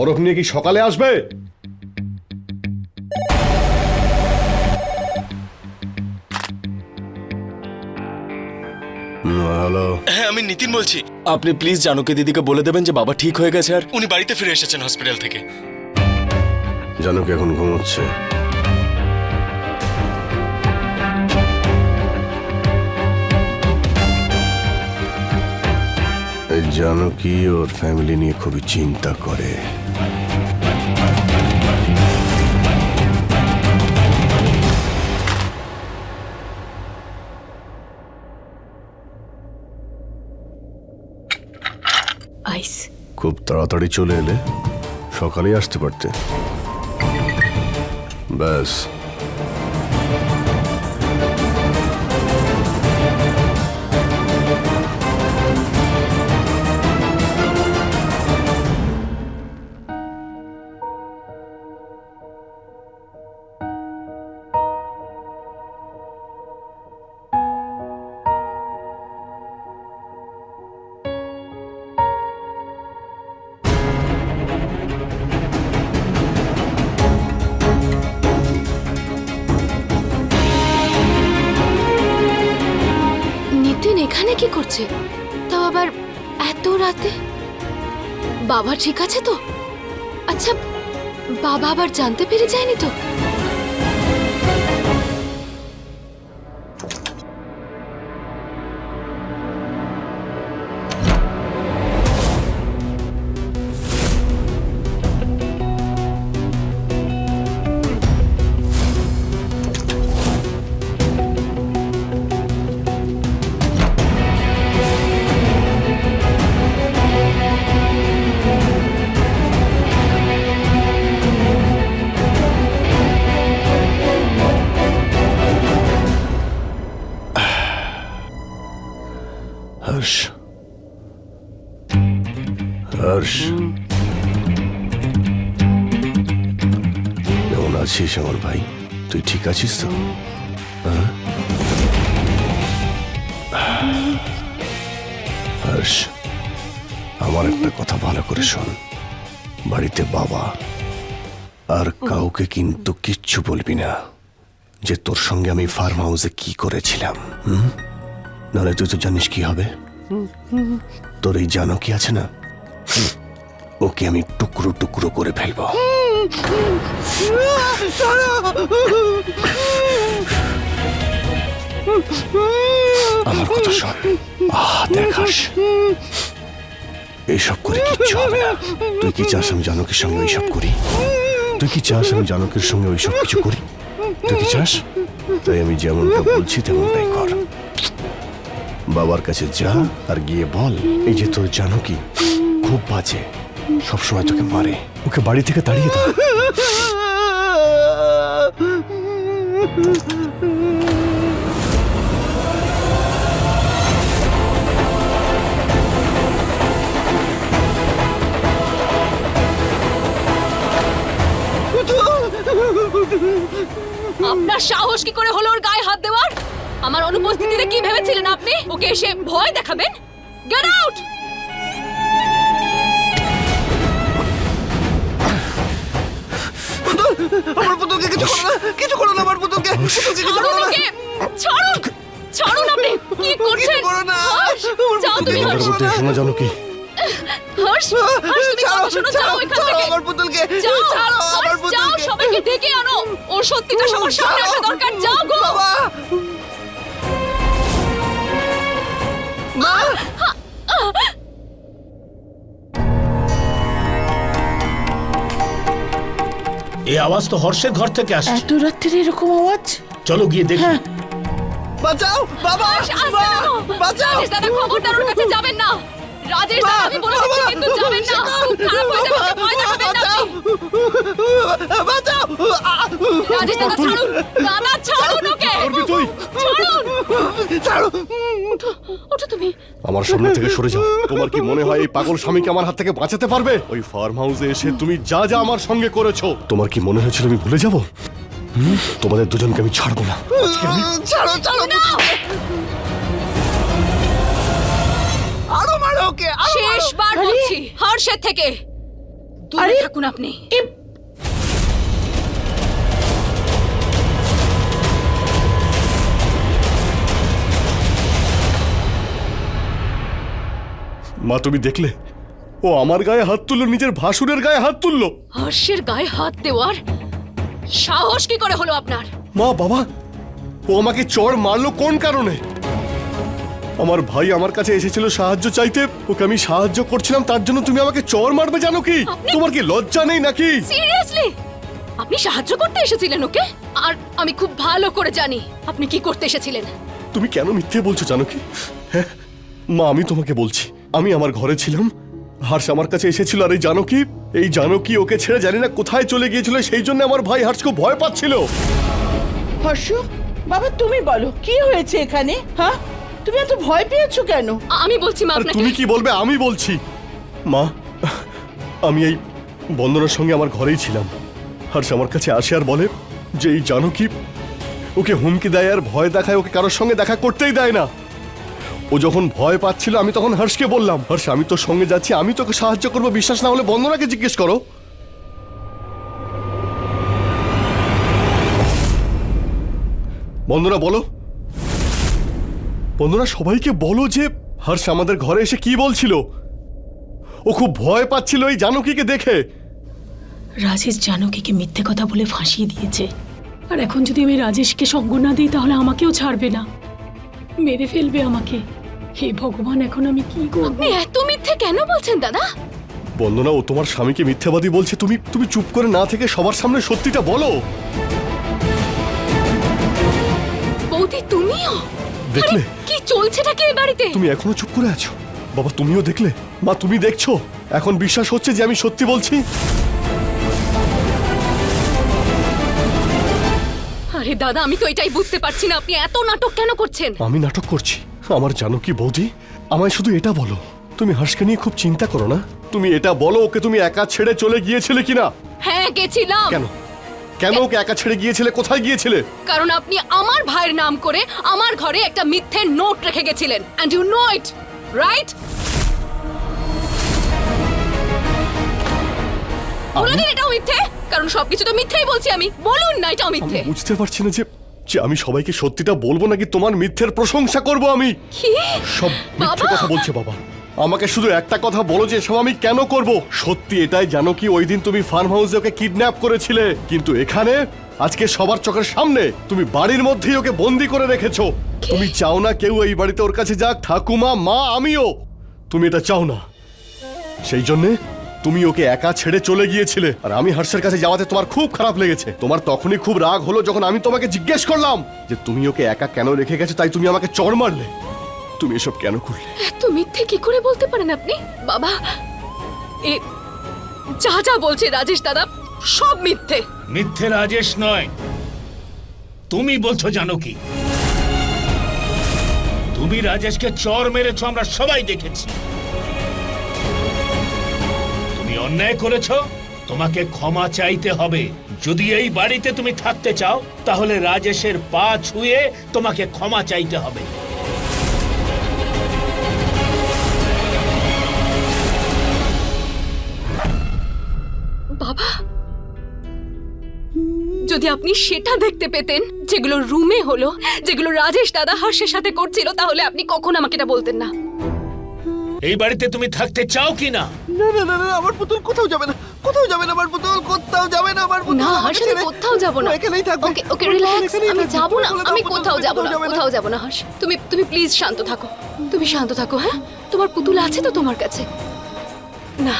বরফ নিয়ে কি সকালে আসবে? হ্যালো। হ্যাঁ আমি নিতিন বলছি। আপনি প্লিজ জানুকে দিদিকে বলে দেবেন যে বাবা ঠিক হয়ে গেছে আর উনি বাড়িতে ফিরে এসেছেন হসপিটাল থেকে। জানুকে এখন ঘুমোচ্ছে। জানকী ওর ফ্যামিলি নিয়ে খুবই চিন্তা করে। আইস খুব তাড়াতাড়ি চলে এলে সকালেই আসতে পারতে। ব্যাস। করছে তাও আবার এত রাতে? বাবা ঠিক আছে তো? আচ্ছা বাবা আবার জানতে পেরে যায়নি তো? আছিস তো আমার একটা কথা ভালো করে শোন। বাড়িতে বাবা আর কাউকে কিন্তু কিচ্ছু বলবি না। যে তোর সঙ্গে আমি ফার্ম হাউসে কি করেছিলাম নাহলে তুই তো জানিস কি হবে। তোর এই জানো কি আছে না? ওকে আমি টুকরো টুকরো করে ফেলব। আমার কথা শোন। দেখাস। এইসব করে কিচ্ছু হবে না। তুই কি চাস আমি জানকের সঙ্গে ওইসব করি? তুই কি চাস আমি জানকের সঙ্গে ওইসব কিছু করি? তুই কি চাস? তাই আমি যেমনটা বলছি, তেমনটাই কর। বাবার কাছে যা আর গিয়ে বল। এই যে তোর জানো কি খুব বাজে। সবসময় তোকে মারে। ওকে বাড়ি থেকে তাড়িয়ে দাও আপনার সাহস কি করে হলো ওর গায়ে হাত দেওয়ার? আমার অনুপস্থিতিতে কি ভেবেছিলেন আপনি? ওকে এসে ভয় দেখাবেন? গেট আউট পুতুলকে কিছু করো না কিছু করো না আমার পুতুলকে পুতুলকে কিছু করো না। ছাড়ুন ছাড়ুন আপনি কি করছেন করো না। যাও তুমি হর্ষ শোনা জানো কি হর্ষ হর্ষ তুমি কথা শোনো যাও এখান থেকে। আমার পুতুলকে যাও ছাড়ো আমার হর্ষ, যাও সবাইকে ডেকে আনো। ওর সত্যিটা সবার সামনে আসা দরকার। যাও গো। বাবা। মা! এই আওয়াজ তো হর্ষের ঘর থেকে আসছে। এত রাত্রে এরকম আওয়াজ? চলো গিয়ে দেখি। বাঁচাও বাবা। বাঁচাও। রাজেশ দাদা খবরদার ওর কাছে যাবেন না। রাজেশ দাদা আমি বলে দিচ্ছি কিন্তু যাবেন না। খুব খারাপ হয়ে যাবে ভয় দেখাবেন। বাঁচাও! রাজেশ দাদা ছাড়ুন! দাদা ছাড়ুন ওকে! করবি তুই। ছাড়ুন! ছাড়ো ওঠো তুমি। আমার সামনে থেকে সরে যাও। তোমার কি মনে হয় এই পাগল স্বামীকে আমার হাত থেকে বাঁচাতে পারবে? ওই ফার্ম হাউসে এসে তুমি যা যা আমার সঙ্গে করেছ তোমার কি মনে হয়েছিল আমি ভুলে যাব? তোমাদের দুজনকে আমি ছাড়বো না। ছাড়ো ছাড়ো আরও মারো ওকে শেষবার বলছি হর্ষের থেকে। দূরে আরে- থাকুন আপনি। মা তুমি দেখলে? ও আমার গায়ে হাত তুললো নিজের ভাসুরের গায়ে হাত তুললো। হর্ষের গায়ে হাত দেওয়ার সাহস কি করে হলো আপনার? মা বাবা ও আমাকে চড় মারলো কোন কারণে? আমার ভাই আমার কাছে এসেছিল সাহায্য চাইতে ওকে আমি সাহায্য করছিলাম তার জন্য তুমি আমাকে চড় মারবে জানো কি? আপনি- তোমার কি লজ্জা নেই নাকি? সিরিয়াসলি? আপনি সাহায্য করতে এসেছিলেন ওকে? আর আমি খুব ভালো করে জানি আপনি কি করতে এসেছিলেন। তুমি কেন মিথ্যে বলছো জানো কি? হ্যাঁ মা আমি তোমাকে বলছি। আমি আমার ঘরে ছিলাম। হার্ষ আমার কাছে এসেছিল আর এই জানো কি? এই জানো কি ওকে ছেড়ে জানি না কোথায় চলে গিয়েছিল সেই জন্য আমার ভাই হার্ষ খুব ভয় পাচ্ছিল। হর্ষ বাবা তুমি বলো কি হয়েছে এখানে? হ্যাঁ? তুমি এত ভয় পেয়েছ কেন? আমি বলছি মা আর আপনাকে। তুমি কি বলবে? আমি বলছি। মা আমি এই বন্দনার সঙ্গে আমার ঘরেই ছিলাম। হর্ষ আমার কাছে আসে আর বলে যে এই জানো কি? ওকে হুমকি দেয় আর ভয় দেখায় ওকে কারোর সঙ্গে দেখা করতেই দেয় না। ও যখন ভয় পাচ্ছিল, আমি তখন হর্ষকে বললাম, হর্ষ, আমি তোর সঙ্গে যাচ্ছি, আমি তোকে সাহায্য করব, বিশ্বাস না হলে বন্দনাকে জিজ্ঞেস করো। বন্দনা, বলো। বন্ধুরা সবাইকে বলো যে, হর্ষ, আমাদের ঘরে এসে কি বলছিল? ও খুব ভয় পাচ্ছিল এই জানকীকে দেখে। রাজেশ জানকীকে মিথ্যে কথা বলে ফাঁসিয়ে দিয়েছে। আর এখন যদি আমি রাজেশকে সঙ্গ না দিই, তাহলে আমাকেও ছাড়বে না। মেরে ফেলবে আমাকে। হে ভগবান এখন আমি কি করব? আপনি এত মিথ্যে কেন বলছেন দাদা? বন্দনা ও তোমার স্বামীকে মিথ্যাবাদী বলছে। তুমি তুমি চুপ করে না থেকে সবার সামনে সত্যিটা বলো। বৌদি তুমিও? দেখলে? কি চলছেটা কি এই বাড়িতে? তুমি এখনও চুপ করে আছো? বাবা তুমিও দেখলে? মা তুমি দেখছ? এখন বিশ্বাস হচ্ছে যে আমি সত্যি বলছি? আরে দাদা আমি তো এটাই বুঝতে পারছি না। আপনি এত নাটক কেন করছেন? আমি নাটক করছি। আমার জানো কি বৌদি? আমায় শুধু এটা বলো। তুমি হর্ষকে নিয়ে খুব চিন্তা করো না? তুমি এটা বলো ওকে তুমি একা ছেড়ে চলে গিয়েছিলে কিনা? হ্যাঁ গেছিলাম। কেন? কেন ওকে একা ছেড়ে গিয়েছিলে? কোথায় গিয়েছিলে? কারণ আপনি আমার ভাইয়ের নাম করে আমার ঘরে একটা মিথ্যে নোট রেখে গেছিলেন। And you know it right বলে দিন এটাও মিথ্যে। কারণ সবকিছু তো মিথ্যেই বলছি আমি। বলুন না এটাও মিথ্যে। বুঝতে পারছি না যে যে আমি সবাইকে সত্যিটা বলব নাকি তোমার মিথ্যের প্রশংসা করব আমি? সব মিথ্যে কথা বলছে বাবা। আমাকে শুধু একটা কথা বলো যে এসব আমি কেন করব? সত্যি এটাই জানো কি ওই দিন তুমি ফার্ম হাউসে ওকে কিডন্যাপ করেছিলে। কিন্তু এখানে আজকে সবার চোখের সামনে তুমি বাড়ির মধ্যেই ওকে বন্দি করে রেখেছো। তুমি চাও না কেউ এই বাড়িতে ওর কাছে যাক। ঠাকুমা মা আমিও। তুমি এটা চাও না। সেই জন্যে তুমি ওকে একা ছেড়ে চলে গিয়েছিলে। আর আমি হর্ষের কাছে যাওয়াতে তোমার খুব খারাপ লেগেছে। তোমার তখনই খুব রাগ হলো যখন আমি তোমাকে জিজ্ঞেস করলাম যে তুমি ওকে একা কেন রেখে গেছো তাই তুমি আমাকে চড় মারলে। তুমি এসব কেন করলে? এত মিথ্যে কি করে বলতে পারেন আপনি? বাবা এ যা যা বলছে রাজেশ দাদা সব মিথ্যে। মিথ্যে রাজেশ নয়। তুমি বলছো জানো কি? তুমি রাজেশকে চর মেরেছো আমরা সবাই দেখেছি। তুমি অন্যায় করেছ? তোমাকে ক্ষমা চাইতে হবে। যদি এই বাড়িতে তুমি থাকতে চাও, তাহলে রাজেশের পা ছুঁয়ে তোমাকে ক্ষমা চাইতে হবে। বাবা! যদি আপনি সেটা দেখতে পেতেন, যেগুলো রুমে হলো, যেগুলো রাজেশ দাদা হর্ষের সাথে করছিল, তাহলে আপনি কখন আমাকে এটা বলতেন না। এই বাড়িতে তুমি থাকতে চাও কি না না না না আমার পুতুল কোথাও যাবে না কোথাও যাবে না আমার পুতুল কোথাও যাবে না আমার পুতুল। না হর্ষ আমি কোথাও যাব না। এখানেই থাকবে। ওকে ওকে রিল্যাক্স আমি। যাব না আমি কোথাও যাব না কোথাও যাব না হর্ষ তুমি তুমি প্লিজ শান্ত থাকো। তুমি শান্ত থাকো হ্যাঁ? তোমার পুতুল আছে তো তোমার কাছে? না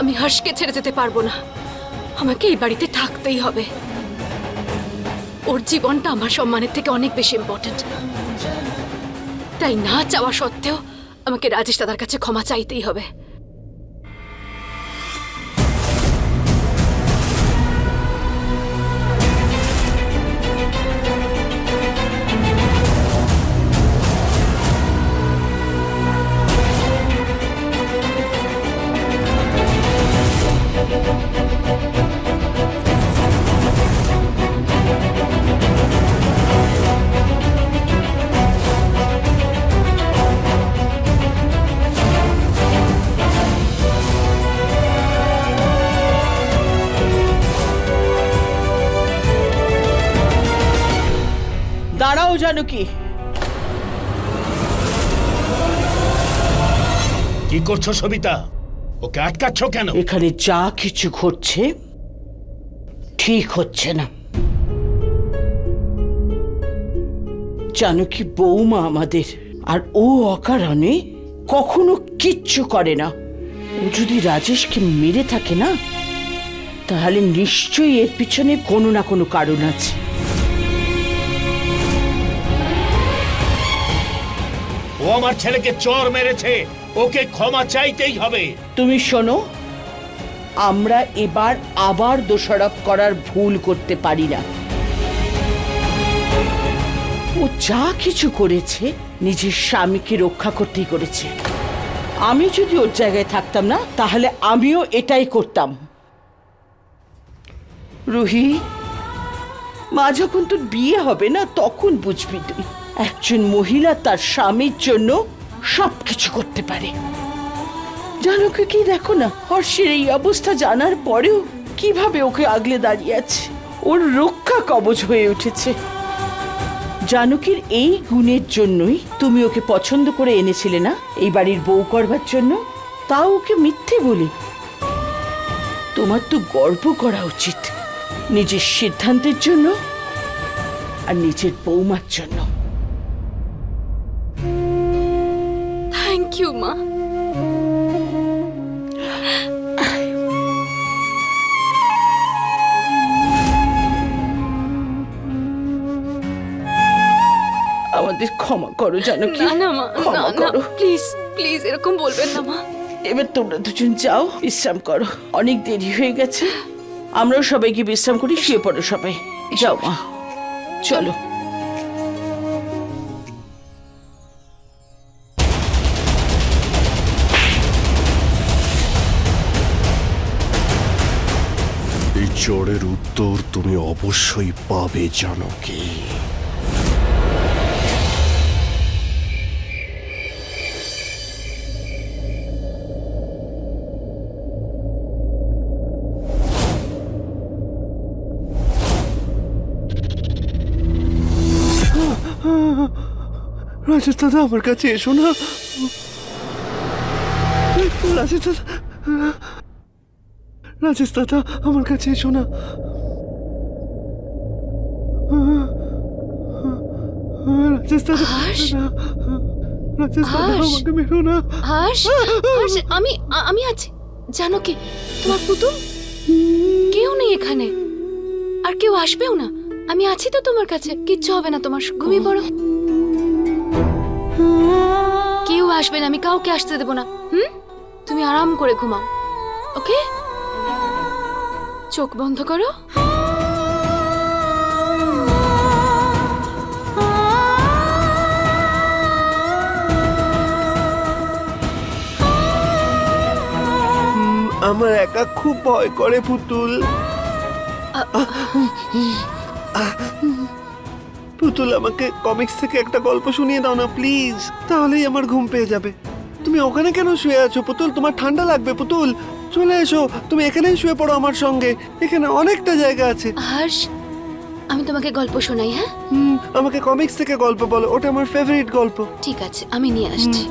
আমি হর্ষকে ছেড়ে যেতে পারব না। আমাকে এই বাড়িতে থাকতেই হবে। ওর জীবনটা আমার সম্মানের থেকে অনেক বেশি ইম্পর্ট্যান্ট তাই না চাওয়া সত্ত্বেও আমাকে রাজেশ দাদার কাছে ক্ষমা চাইতেই হবে। যাও জানকী কি করছ সবিতা? ওকে আটকাচ্ছ কেন? এখানে যা কিছু ঘটছে ঠিক হচ্ছে না। জানকী বৌমা আমাদের? আর ও অকারণে কখনো কিচ্ছু করে না। ও যদি রাজেশকে মেরে থাকে না তাহলে নিশ্চয়ই এর পিছনে কোনো না কোনো কারণ আছে। আমার ছেলেকে চর মেরেছে। ওকে ক্ষমা চাইতেই হবে। তুমি শোনো, আমরা এবার আবার দোষারোপ করার ভুল করতে পারি না। ও যা কিছু করেছে, নিজের স্বামীকে রক্ষা করতেই করেছে। আমি যদি ওর জায়গায় থাকতাম না, তাহলে আমিও এটাই করতাম। রুহি, মা যখন তোর বিয়ে হবে না, তখন বুঝবি তুই। একজন মহিলা তার স্বামীর জন্য সবকিছু করতে পারে। জানো কি দেখো না, হর্ষের এই অবস্থা জানার পরেও কীভাবে ওকে আগলে দাঁড়িয়ে আছে? ওর রক্ষা কবচ হয়ে উঠেছে। জানকীর এই গুণের জন্যই তুমি ওকে পছন্দ করে এনেছিলে না? এই বাড়ির বউ করবার জন্য? তাও ওকে মিথ্যে বলি। তোমার তো গর্ব করা উচিত নিজের সিদ্ধান্তের জন্য আর নিজের বৌমার জন্য। থ্যাংক ইউ মা আমাদের ক্ষমা করো জানো কি না মা ক্ষমা করো। প্লিজ প্লিজ এরকম বলবেন না মা। এবার তোমরা দুজন যাও বিশ্রাম করো। অনেক দেরি হয়ে গেছে। আমরাও সবাইকে বিশ্রাম করি শুয়ে পড়ো সবাই। যাও মা। চলো। চোরের উত্তর তুমি অবশ্যই পাবে জানো কি রাজেশ দাদা, আমার কাছে এসো না। রাজেশ দাদা রাজেশ দাদা আমার কাছে এসো না। রাজেশ দাদা রাজেশ দাদা? আমাকে মেরো না। হর্ষ আমি আমি আছি। জানো কি? তোমার পুতুল? কেউ নেই এখানে। আর কেউ আসবেও না। আমি আছি তো তোমার কাছে। কিচ্ছু হবে না তোমার ঘুমিয়ে পড়ো। কেউ আসবে না। আমি কাউকে আসতে দেবো না। হুম? তুমি আরাম করে ঘুমাও। ওকে? চোখ বন্ধ করো। আমার একা খুব ভয় করে পুতুল। পুতুল, আমাকে কমিক্স থেকে একটা গল্প শুনিয়ে দাও না প্লিজ তাহলেই আমার ঘুম পেয়ে যাবে। তুমি ওখানে কেন শুয়ে আছো? পুতুল, তোমার ঠান্ডা লাগবে, পুতুল। চলে এসো তুমি এখানেই শুয়ে পড়ো আমার সঙ্গে। এখানে অনেকটা জায়গা আছে। হর্ষ আমি তোমাকে গল্প শোনাই হ্যাঁ? হুম, আমাকে কমিক্স থেকে গল্প বলো ওটা আমার ফেভারিট গল্প। ঠিক আছে আমি নিয়ে আসছি।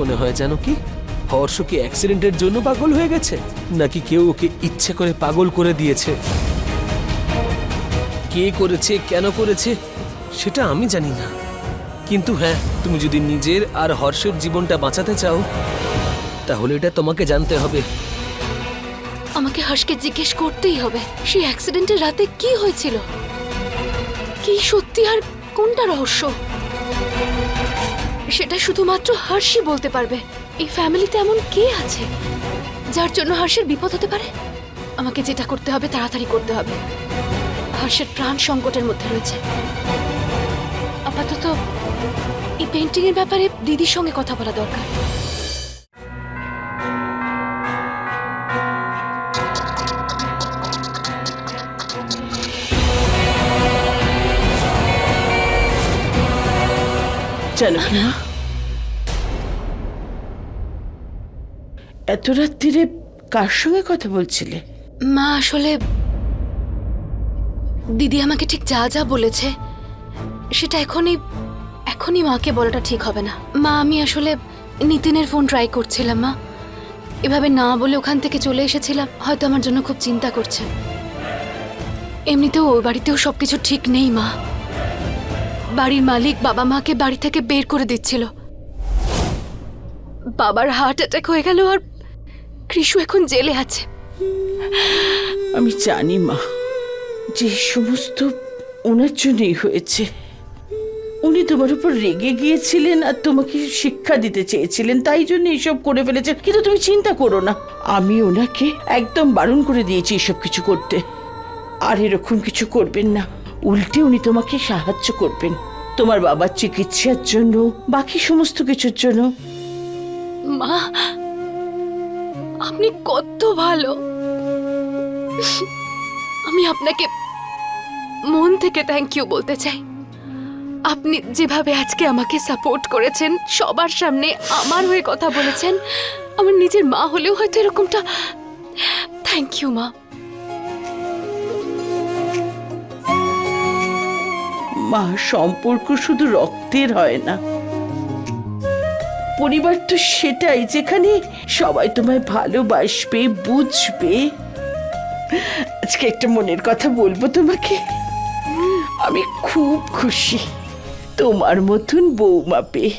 মনে হয় জানো কি? হর্ষ কি অ্যাক্সিডেন্টের জন্য পাগল হয়ে গেছে? নাকি কেউ ওকে ইচ্ছে করে পাগল করে দিয়েছে? কে করেছে, কেন করেছে, সেটা আমি জানি না। কিন্তু হ্যাঁ তুমি যদি নিজের আর হর্ষের জীবনটা বাঁচাতে চাও, তাহলে এটা তোমাকে জানতে হবে। আমাকে হর্ষকে জিজ্ঞেস করতেই হবে সেই অ্যাক্সিডেন্টের রাতে কি হয়েছিল? কি সত্যি আর কোনটা রহস্য? সেটা শুধুমাত্র হর্ষই বলতে পারবে। এই ফ্যামিলিতে এমন কে আছে যার জন্য হর্ষের বিপদ হতে পারে? আমাকে যেটা করতে হবে, তাড়াতাড়ি করতে হবে। হর্ষের প্রাণ সংকটের মধ্যে রয়েছে। আপাতত এই পেন্টিংয়ের ব্যাপারে দিদির সঙ্গে কথা বলা দরকার। জানকী এত রাত্রিরে কার সঙ্গে কথা বলছিলে? মা, আসলে দিদি আমাকে ঠিক যা যা বলেছে, সেটা এখনই এখনই মাকে বলাটা ঠিক হবে না। মা, আমি আসলে নিতিনের ফোন ট্রাই করছিলাম, মা। এভাবে না বলে ওখান থেকে চলে এসেছিলাম, হয়তো আমার জন্য খুব চিন্তা করছে। এমনিতেও ওই বাড়িতেও সবকিছু ঠিক নেই, মা। বাড়ির মালিক বাবা মাকে বাড়ি থেকে বের করে দিচ্ছিল। বাবার হার্ট অ্যাটাক হয়ে গেল আর কৃষু এখন জেলে আছে। আমি জানি মা, যে সমস্ত ওনার জন্যই হয়েছে। উনি তোমার উপর রেগে গিয়েছিলেন আর তোমাকে শিক্ষা দিতে চেয়েছিলেন, তাই জন্য এসব করে ফেলেছেন। কিন্তু তুমি চিন্তা করো না, আমি ওনাকে একদম বারণ করে দিয়েছি এসব কিছু করতে। আর এরকম কিছু করবেন না, উল্টে উনি তোমাকে সাহায্য করবেন। তোমার বাবার চিকিৎসার জন্য, বাকি সমস্ত কিছুর জন্য। মা, আপনি কত ভালো। আমি আপনাকে মন থেকে থ্যাংক ইউ বলতে চাই। আপনি যেভাবে আজকে আমাকে সাপোর্ট করেছেন, সবার সামনে আমার হয়ে কথা বলেছেন, আমার নিজের মা হলেও হয়তো এরকমটা। থ্যাংক ইউ মা। মা, সম্পর্ক শুধু রক্তের হয় না। পরিবার তো সেটাই, যেখানে সবাই তোমায় ভালোবাসবে, বুঝবে। আজকে একটা মনের কথা বলব তোমাকে। আমি খুব খুশি, তোমার মতন বৌমা পেয়ে।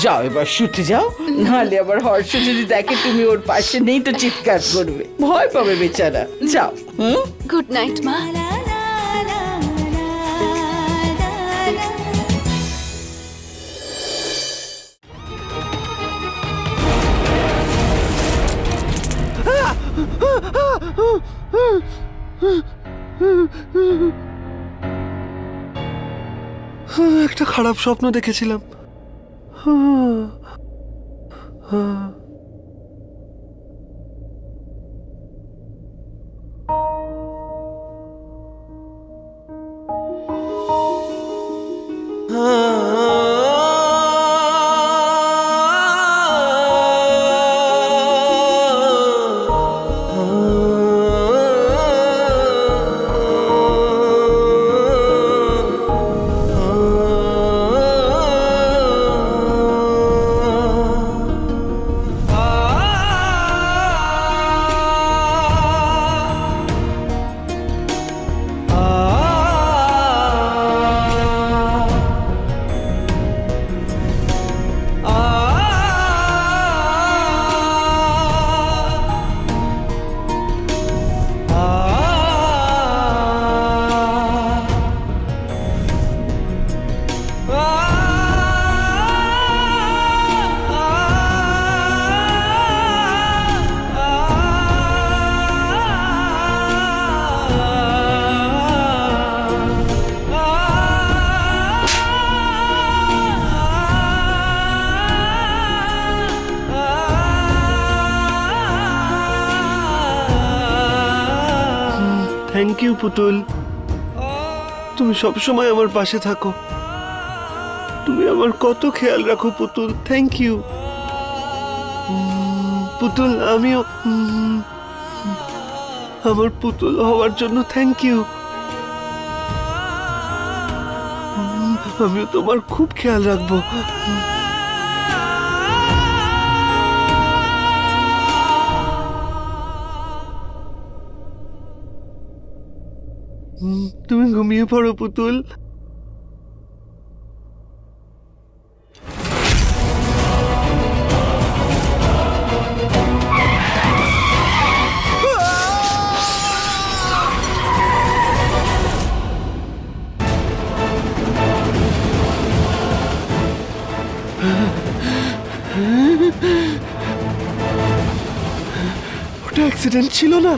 যাও এবার, শুতে যাও। নাহলে আবার হর্ষ যদি দেখে তুমি ওর পাশে নেই, তো চিৎকার করবে। ভয় পাবে বেচারা। যাও, হুম? গুড নাইট মা। একটা খারাপ স্বপ্ন দেখেছিলাম হ্যাঁ, হ্যাঁ। থ্যাংক ইউ পুতুল? তুমি সব সময় আমার পাশে থাকো। তুমি আমার কত খেয়াল রাখো পুতুল থ্যাংক ইউ পুতুল, আমিও আমার পুতুল হওয়ার জন্য থ্যাংক ইউ আমিও তোমার খুব খেয়াল রাখব। তুমি ঘুমিয়ে পড়ো পুতুল। ওটা অ্যাক্সিডেন্ট ছিল না?